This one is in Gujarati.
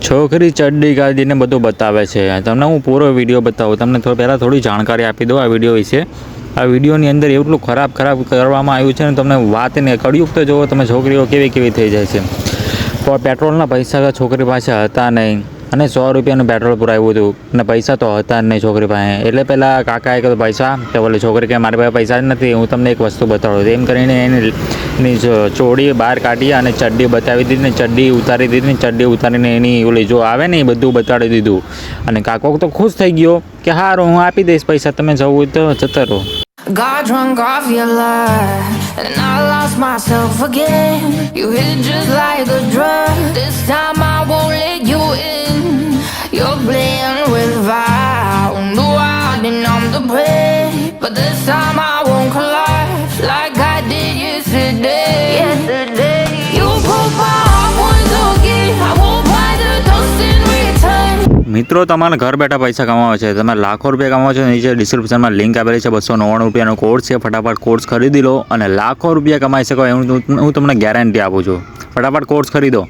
છોકરી ચડ્ડી ગાદીને બધું બતાવે છે. તમને હું પૂરો વીડિયો બતાવું. તમને થોડું પહેલાં થોડી જાણકારી આપી દઉં આ વીડિયો વિશે. આ વિડીયોની અંદર એટલું ખરાબ ખરાબ કરવામાં આવ્યું છે ને તમને વાત ને કળિયુગ જુઓ તમે છોકરીઓ કેવી કેવી થઈ જાય છે. પેટ્રોલના પૈસા છોકરી પાસે હતા નહીં. અને સો રૂપિયાનું પેટ્રોલ પુરાવ્યું હતું. અને પૈસા તો હતા જ નહીં છોકરી પાસે. એટલે પહેલાં કાકાએ કીધું પૈસા. તો બોલે છોકરી કે મારી પાસે પૈસા જ નથી. હું તમને એક વસ્તુ બતાડું એમ કરીને એની જો- બહાર કાઢી અને ચડ્ડી બતાવી દીધી ને ચડ્ડી ઉતારી દીધી ને ચડ્ડી ઉતારીને એની ઓલી જો આવે ને એ બધું બતાડી દીધું. અને કાકો તો ખુશ થઈ ગયો કે હારું હું આપી દઈશ પૈસા. તમે જવું તો જતા રહો. Got drunk off your lies, and I lost myself again. You hit just like a drug. This time મિત્રો, તમારે ઘર બેઠા પૈસા કમાવા છે. તમે લાખો રૂપિયા કમાવો છો. નીચે ડિસ્ક્રિપ્શનમાં લિંક આપેલી છે. બસો નવ્વાણું રૂપિયાનો કોર્સ છે. ફટાફટ કોર્સ ખરીદી લો અને લાખો રૂપિયા કમાઈ શકો એવું હું તમને ગેરંટી આપું છું. ફટાફટ કોર્સ ખરીદો.